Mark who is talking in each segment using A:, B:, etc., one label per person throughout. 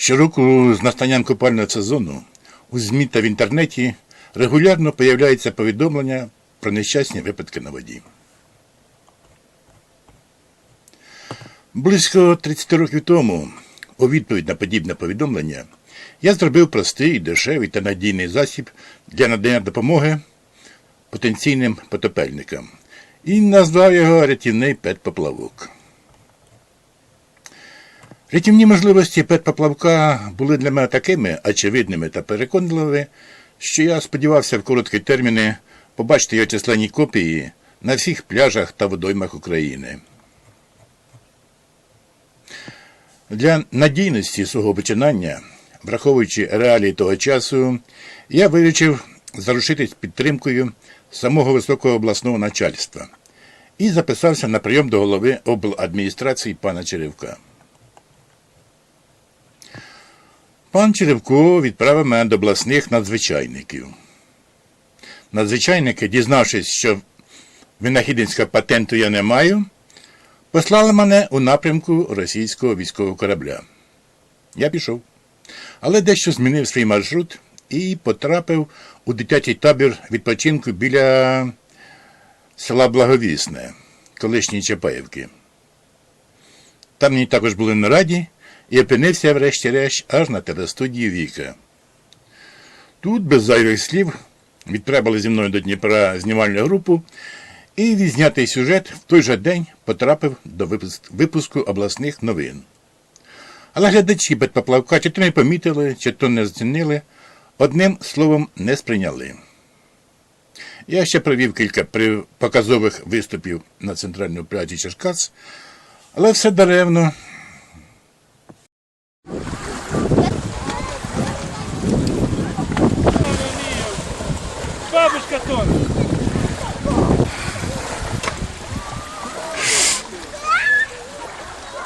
A: Щороку з настанням купального сезону у ЗМІ та в інтернеті регулярно появляються повідомлення про нещасні випадки на воді. Близько 30 років тому, у відповідь на подібне повідомлення, я зробив простий, дешевий та надійний засіб для надання допомоги потенційним потопельникам і назвав його рятівний пет-поплавок. Рятівні можливості пет-поплавка були для мене такими очевидними та переконливими, що я сподівався в короткі терміни побачити його численні копії на всіх пляжах та водоймах України. Для надійності свого починання, враховуючи реалії того часу, я вирішив зарушитись підтримкою самого високого обласного начальства і записався на прийом до голови обладміністрації пана Черевка. Пан Черевко відправив мене до обласних надзвичайників. Надзвичайники, дізнавшись, що винахідницького патенту я не маю, послали мене у напрямку російського військового корабля. Я пішов, але дещо змінив свій маршрут і потрапив у дитячий табір відпочинку біля села Благовісне, колишньої Чапаївки. Там мені також були на раді і опинився врешті-решт аж на телестудії Віка. Тут, без зайвих слів, відправили зі мною до Дніпра знімальну групу, і відзнятий сюжет в той же день потрапив до випуску обласних новин. Але глядачі Бетпоплавка чи то не помітили, чи то не зцінили, одним словом не сприйняли. Я ще провів кілька показових виступів на центральному пляжі Черкас, але все даремно.
B: Бабушка тонет.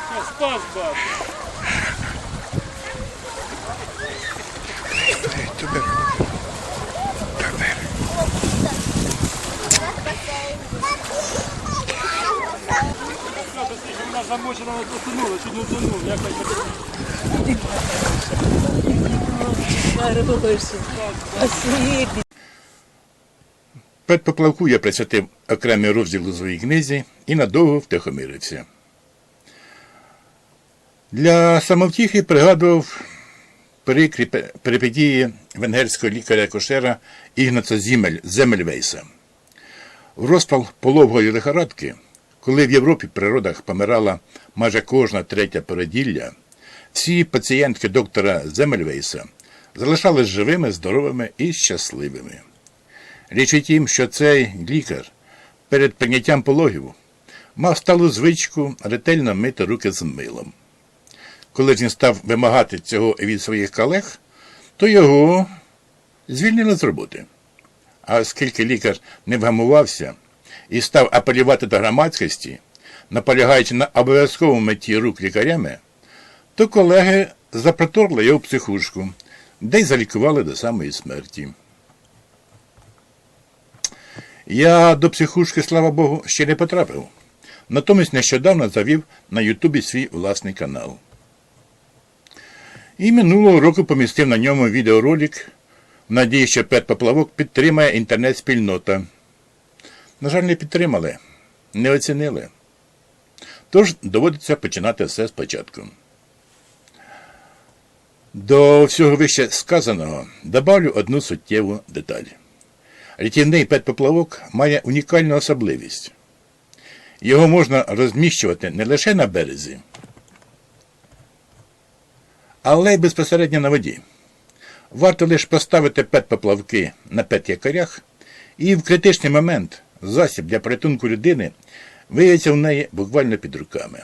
B: Все, Спас бабу. Вона замочена, вона потонула, чуть не утонула. Як так
C: Робишся. Спасибі.
A: Петпоплавку я присвятив окремий розділ у своїй книзі і надовго втихомирився. Для самовтіхи пригадував прикрі пе- перипетії венгерського лікаря-кошера Ігнаца Зімель, Земельвейса. В розпал пологової лихорадки, коли в Європі природах помирала майже кожна третя породілля, всі пацієнтки доктора Земельвейса залишались живими, здоровими і щасливими. Річ у тім, що цей лікар перед прийняттям пологів мав сталу звичку ретельно мити руки з милом. Коли ж він став вимагати цього від своїх колег, то його звільнили з роботи. А оскільки лікар не вгамувався і став апелювати до громадськості, наполягаючи на обов'язковому митті рук лікарями, то колеги запроторли його в психушку, де й залікували до самої смерті. Я до психушки, слава Богу, ще не потрапив. Натомість нещодавно завів на Ютубі свій власний канал. І минулого року помістив на ньому відеоролик надії, що Пет Поплавок підтримає інтернет-спільнота. На жаль, не підтримали, не оцінили. Тож доводиться починати все спочатку. До всього вище сказаного добавлю одну суттєву деталь. Рятівний пет-поплавок має унікальну особливість. Його можна розміщувати не лише на березі, але й безпосередньо на воді. Варто лише поставити пет-поплавки на пет-якорях, і в критичний момент засіб для порятунку людини виявиться в неї буквально під руками.